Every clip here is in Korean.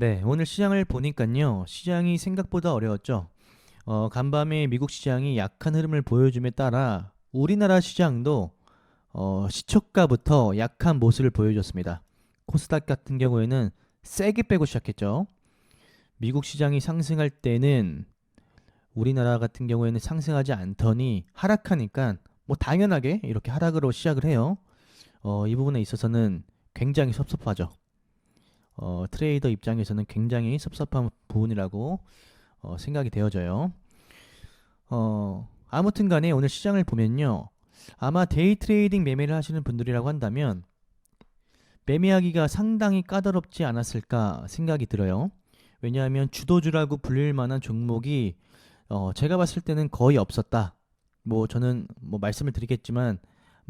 네, 오늘 시장을 보니깐요. 시장이 생각보다 어려웠죠. 어, 간밤에 미국 시장이 약한 흐름을 보여줌에 따라 우리나라 시장도 어, 시초가부터 약한 모습을 보여줬습니다. 코스닥 같은 경우에는 세게 빼고 시작했죠. 미국 시장이 상승할 때는 우리나라 같은 경우에는 상승하지 않더니 하락하니까 뭐 당연하게 이렇게 하락으로 시작을 해요. 어, 이 부분에 있어서는 굉장히 섭섭하죠. 어, 트레이더 입장에서는 굉장히 섭섭한 부분이라고 어, 생각이 되어져요. 어, 아무튼 간에 오늘 시장을 보면요. 아마 데이 트레이딩 매매를 하시는 분들이라고 한다면 매매하기가 상당히 까다롭지 않았을까 생각이 들어요. 왜냐하면 주도주라고 불릴 만한 종목이 어, 제가 봤을 때는 거의 없었다. 뭐 저는 뭐 말씀을 드리겠지만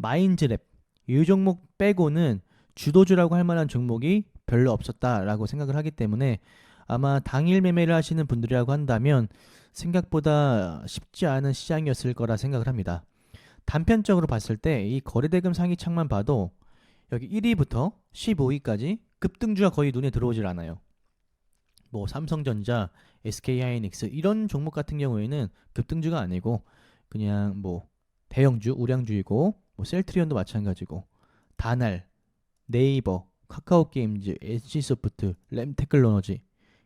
마인즈랩 이 종목 빼고는 주도주라고 할 만한 종목이 별로 없었다라고 생각을 하기 때문에 아마 당일 매매를 하시는 분들이라고 한다면 생각보다 쉽지 않은 시장이었을 거라 생각을 합니다. 단편적으로 봤을 때 이 거래대금 상위 창만 봐도 여기 1위부터 15위까지 급등주가 거의 눈에 들어오질 않아요. 뭐 삼성전자, SK하이닉스 이런 종목 같은 경우에는 급등주가 아니고 그냥 뭐 대형주, 우량주이고 뭐 셀트리온도 마찬가지고 다날, 네이버, 카카오게임즈, NC소프트, 램테크놀로지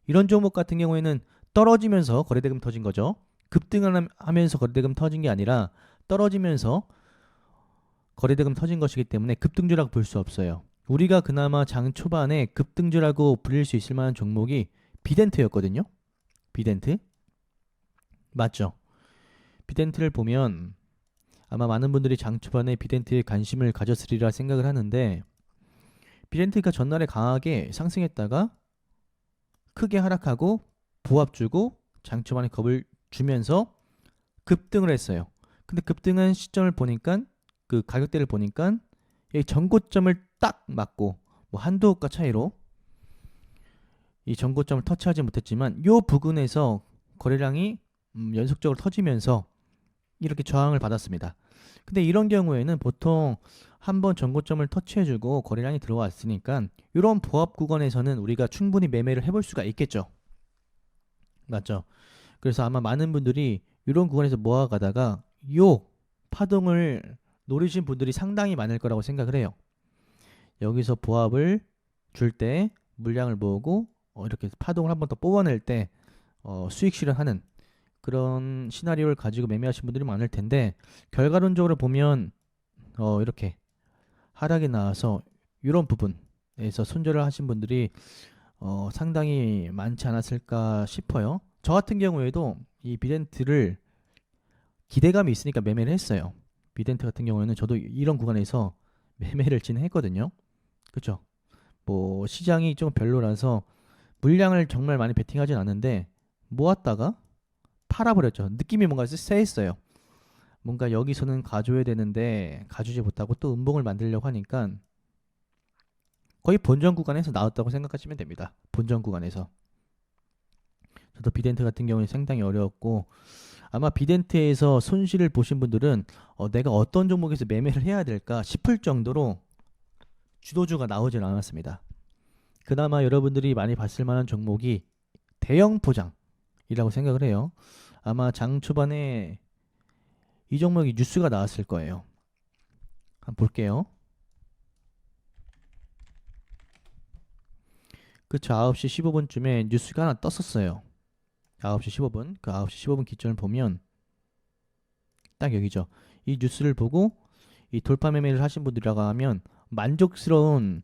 이런 종목 같은 경우에는 떨어지면서 거래대금 터진 거죠. 급등하면서 거래대금 터진 게 아니라 떨어지면서 거래대금 터진 것이기 때문에 급등주라고 볼 수 없어요. 우리가 그나마 장 초반에 급등주라고 불릴 수 있을 만한 종목이 비덴트였거든요. 비덴트 맞죠? 비덴트를 보면 아마 많은 분들이 장 초반에 비덴트에 관심을 가졌으리라 생각을 하는데 비덴트가 전날에 강하게 상승했다가 크게 하락하고 부합 주고 장 초반에 겁을 주면서 급등을 했어요. 근데 급등한 시점을 보니까 그 가격대를 보니까 이 전고점을 딱 맞고 뭐 한두 호가 차이로 이 전고점을 터치하지 못했지만 요 부근에서 거래량이 음, 연속적으로 터지면서 이렇게 저항을 받았습니다. 근데 이런 경우에는 보통 한번 전고점을 터치해주고 거래량이 들어왔으니까 이런 보합 구간에서는 우리가 충분히 매매를 해볼 수가 있겠죠. 맞죠? 그래서 아마 많은 분들이 이런 구간에서 모아가다가 요 파동을 노리신 분들이 상당히 많을 거라고 생각을 해요. 여기서 보합을 줄 때 물량을 모으고 어, 이렇게 파동을 한 번 더 뽑아낼 때 어, 수익 실현하는 그런 시나리오를 가지고 매매하신 분들이 많을 텐데 결과론적으로 보면 어, 이렇게 하락이 나와서 이런 부분에서 손절을 하신 분들이 어, 상당히 많지 않았을까 싶어요. 저 같은 경우에도 이 비덴트를 기대감이 있으니까 매매를 했어요. 비덴트 같은 경우에는 저도 이런 구간에서 매매를 진행했거든요. 그렇죠? 뭐 시장이 좀 별로라서 물량을 정말 많이 베팅하진 않는데 모았다가 팔아버렸죠. 느낌이 뭔가 쎄했어요. 뭔가 여기서는 가져야 되는데 가주지 못하고 또 음봉을 만들려고 하니까 거의 본전 구간에서 나왔다고 생각하시면 됩니다. 본전 구간에서. 저도 비덴트 같은 경우는 상당히 어려웠고 아마 비덴트에서 손실을 보신 분들은 어, 내가 어떤 종목에서 매매를 해야 될까 싶을 정도로 주도주가 나오질 않았습니다. 그나마 여러분들이 많이 봤을 만한 종목이 대형 포장 이라고 생각을 해요. 아마 장 초반에 이 종목이 뉴스가 나왔을 거예요. 한번 볼게요. 그쵸 9시 15분쯤에 뉴스가 하나 떴었어요. 9시 15분 그 9시 15분 기점을 보면 딱 여기죠. 이 뉴스를 보고 이 돌파 매매를 하신 분들이라고 하면 만족스러운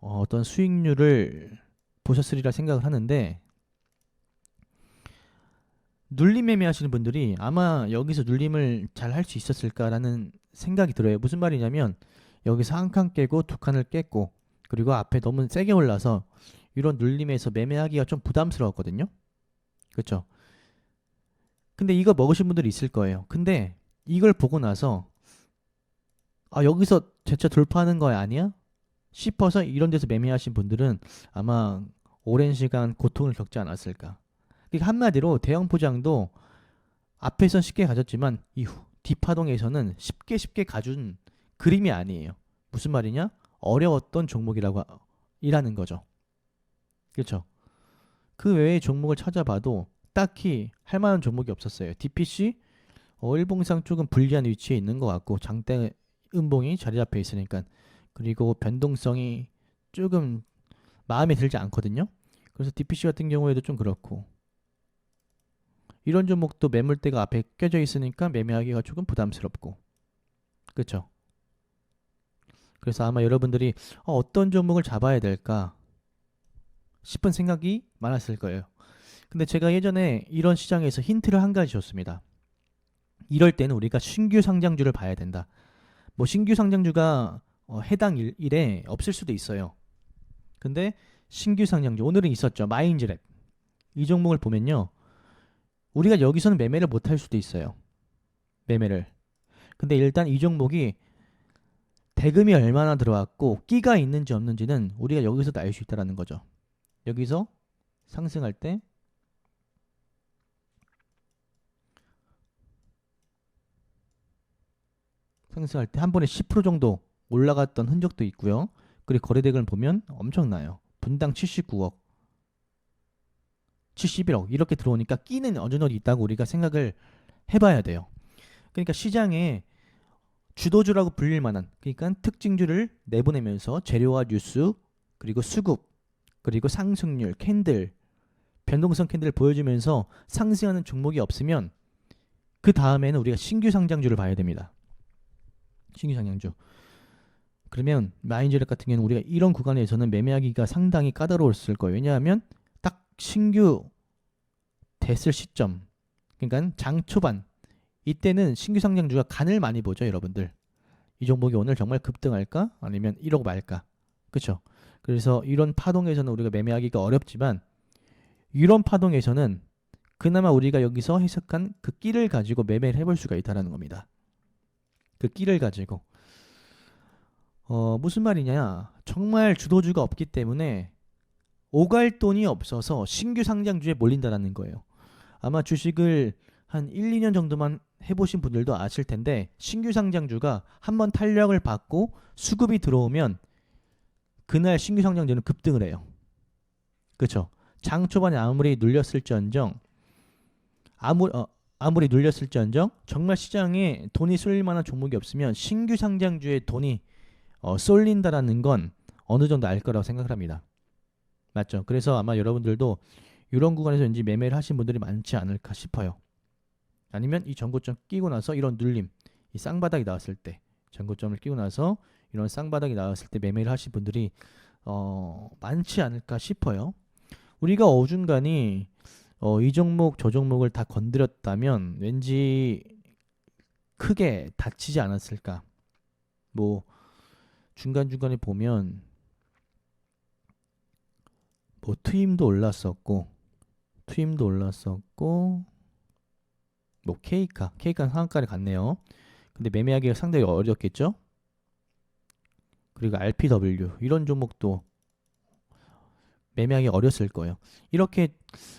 어, 어떤 수익률을 보셨으리라 생각을 하는데 눌림 매매 하시는 분들이 아마 여기서 눌림을 잘 할 수 있었을까라는 생각이 들어요. 무슨 말이냐면 여기서 한 칸 깨고 두 칸을 깼고 그리고 앞에 너무 세게 올라서 이런 눌림에서 매매하기가 좀 부담스러웠거든요. 그렇죠? 근데 이거 먹으신 분들이 있을 거예요. 근데 이걸 보고 나서 아 여기서 재차 돌파하는 거 아니야? 싶어서 이런 데서 매매하신 분들은 아마 오랜 시간 고통을 겪지 않았을까. 그러니까 한마디로 대형 포장도 앞에선 쉽게 가졌지만 이후 뒷파동에서는 쉽게 쉽게 가준 그림이 아니에요. 무슨 말이냐? 어려웠던 종목이라고 이라는 거죠. 그렇죠? 그 외의 종목을 찾아봐도 딱히 할 만한 종목이 없었어요. DPC 어, 일봉상 조금 불리한 위치에 있는 것 같고 장대 음봉이 자리 잡혀 있으니까 그리고 변동성이 조금 마음에 들지 않거든요. 그래서 DPC 같은 경우에도 좀 그렇고 이런 종목도 매물대가 앞에 껴져 있으니까 매매하기가 조금 부담스럽고 그렇죠. 그래서 아마 여러분들이 어, 어떤 종목을 잡아야 될까 싶은 생각이 많았을 거예요. 근데 제가 예전에 이런 시장에서 힌트를 한 가지 줬습니다. 이럴 때는 우리가 신규 상장주를 봐야 된다. 뭐 신규 상장주가 어, 해당 일, 일에 없을 수도 있어요. 근데 신규 상장주 오늘은 있었죠. 마인즈랩. 이 종목을 보면요. 우리가 여기서는 매매를 못 할 수도 있어요. 매매를. 근데 일단 이 종목이 대금이 얼마나 들어왔고 끼가 있는지 없는지는 우리가 여기서도 알 수 있다라는 거죠. 여기서 상승할 때 상승할 때 한 번에 10% 정도 올라갔던 흔적도 있고요. 그리고 거래대금을 보면 엄청나요. 분당 79억, 71억 이렇게 들어오니까 끼는 어느 정도 있다고 우리가 생각을 해봐야 돼요. 그러니까 시장에 주도주라고 불릴 만한 그러니까 특징주를 내보내면서 재료와 뉴스 그리고 수급 그리고 상승률 캔들 변동성 캔들을 보여주면서 상승하는 종목이 없으면 그 다음에는 우리가 신규 상장주를 봐야 됩니다. 신규 상장주. 그러면 마인즈랩 같은 경우는 우리가 이런 구간에서는 매매하기가 상당히 까다로웠을 거예요. 왜냐하면 딱 신규 됐을 시점, 그러니까 장 초반 이때는 신규 상장주가 간을 많이 보죠, 여러분들. 이 종목이 오늘 정말 급등할까? 아니면 이러고 말까? 그렇죠? 그래서 이런 파동에서는 우리가 매매하기가 어렵지만 이런 파동에서는 그나마 우리가 여기서 해석한 그 끼를 가지고 매매를 해볼 수가 있다는 겁니다. 그 끼를 가지고 어, 무슨 말이냐? 정말 주도주가 없기 때문에 오갈 돈이 없어서 신규 상장주에 몰린다라는 거예요. 아마 주식을 한 1, 2년 정도만 해보신 분들도 아실 텐데 신규 상장주가 한번 탄력을 받고 수급이 들어오면 그날 신규 상장주는 급등을 해요. 그렇죠? 장 초반에 아무리 눌렸을지언정 아무 어, 아무리 눌렸을지언정 정말 시장에 돈이 쏠릴 만한 종목이 없으면 신규 상장주에 돈이 어, 쏠린다라는 건 어느 정도 알 거라고 생각을 합니다. 맞죠? 그래서 아마 여러분들도 이런 구간에서 왠지 매매를 하신 분들이 많지 않을까 싶어요. 아니면 이 전고점 끼고 나서 이런 눌림, 이 쌍바닥이 나왔을 때 전고점을 끼고 나서 이런 쌍바닥이 나왔을 때 매매를 하신 분들이 어, 많지 않을까 싶어요. 우리가 어중간히 어, 이 종목 저 종목을 다 건드렸다면 왠지 크게 다치지 않았을까. 뭐 중간중간에 보면 뭐 트임도 올랐었고 트임도 올랐었고 뭐 케이카 케이카는 상한가를 갔네요. 근데 매매하기가 상당히 어렵겠죠? 그리고 RPW 이런 종목도 매매하기 어렸을 거예요. 이렇게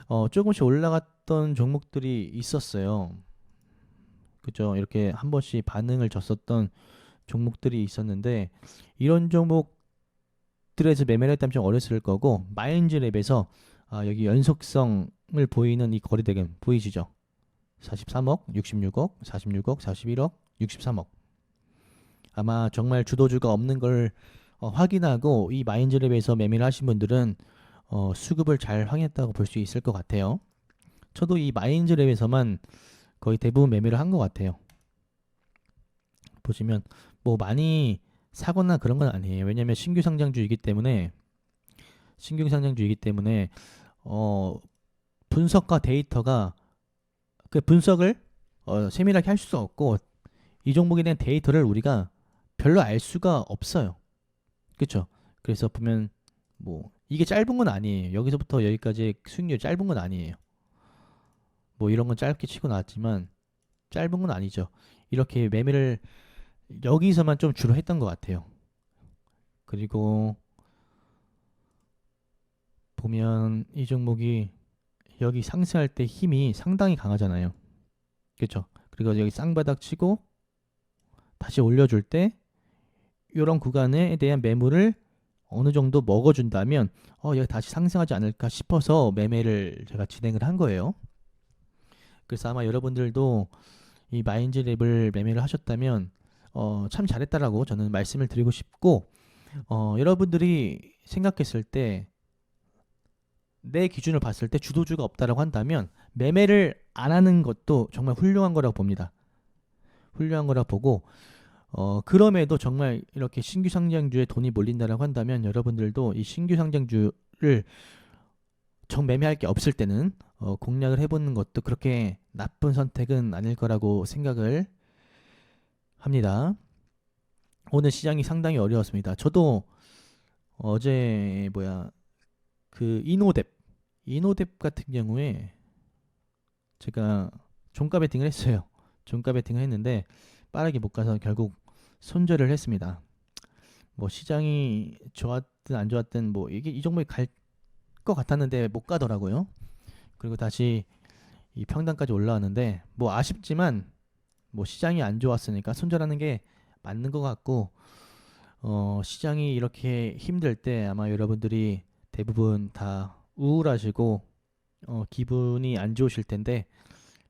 어, 조금씩 올라갔던 종목들이 있었어요. 그죠? 이렇게 한 번씩 반응을 줬었던 종목들이 있었는데 이런 종목 들에서 매매를 했다면 좀 어렸을 거고 마인즈랩에서 아, 여기 연속성을 보이는 이 거래 대금 보이시죠? 43억, 66억, 46억, 41억, 63억. 아마 정말 주도주가 없는 걸 어, 확인하고 이 마인즈랩에서 매매를 하신 분들은 어, 수급을 잘 확인했다고 볼 수 있을 것 같아요. 저도 이 마인즈랩에서만 거의 대부분 매매를 한 것 같아요. 보시면 뭐 많이 사거나 그런 건 아니에요. 왜냐하면 신규 상장주이기 때문에 신규 상장주이기 때문에 어, 분석과 데이터가 그 분석을 어, 세밀하게 할 수 없고 이 종목에 대한 데이터를 우리가 별로 알 수가 없어요. 그렇죠? 그래서 보면 뭐 이게 짧은 건 아니에요. 여기서부터 여기까지 수익률 짧은 건 아니에요. 뭐 이런 건 짧게 치고 나왔지만 짧은 건 아니죠. 이렇게 매매를 여기서만 좀 주로 했던 것 같아요. 그리고 보면 이 종목이 여기 상승할 때 힘이 상당히 강하잖아요. 그렇죠? 그리고 여기 쌍바닥 치고 다시 올려줄 때 이런 구간에 대한 매물을 어느 정도 먹어준다면 어, 얘가 다시 상승하지 않을까 싶어서 매매를 제가 진행을 한 거예요. 그래서 아마 여러분들도 이 마인즈랩을 매매를 하셨다면 어, 참 잘했다라고 저는 말씀을 드리고 싶고 어, 여러분들이 생각했을 때 내 기준을 봤을 때 주도주가 없다라고 한다면 매매를 안 하는 것도 정말 훌륭한 거라고 봅니다. 훌륭한 거라고 보고 어, 그럼에도 정말 이렇게 신규 상장주에 돈이 몰린다라고 한다면 여러분들도 이 신규 상장주를 정 매매할 게 없을 때는 어, 공략을 해보는 것도 그렇게 나쁜 선택은 아닐 거라고 생각을 합니다. 오늘 시장이 상당히 어려웠습니다. 저도 어제 뭐야 그 이노뎁 이노뎁 같은 경우에 제가 종가 베팅을 했어요. 종가 베팅을 했는데 빠르게 못 가서 결국 손절을 했습니다. 뭐 시장이 좋았든 안 좋았든 뭐 이게 이 종목에 갈것 같았는데 못 가더라고요. 그리고 다시 이 평단까지 올라왔는데 뭐 아쉽지만 뭐 시장이 안 좋았으니까 손절하는 게 맞는 것 같고 어 시장이 이렇게 힘들 때 아마 여러분들이 대부분 다 우울하시고 어 기분이 안 좋으실 텐데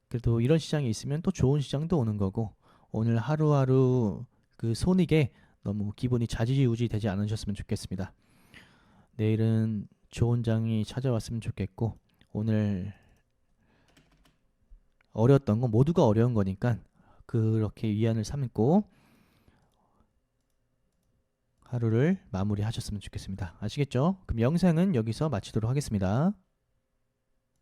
그래도 이런 시장이 있으면 또 좋은 시장도 오는 거고 오늘 하루하루 그 손익에 너무 기분이 좌지우지 되지 않으셨으면 좋겠습니다. 내일은 좋은 장이 찾아왔으면 좋겠고 오늘 어려웠던 건 모두가 어려운 거니까 그렇게 위안을 삼고 하루를 마무리하셨으면 좋겠습니다. 아시겠죠? 그럼 영상은 여기서 마치도록 하겠습니다.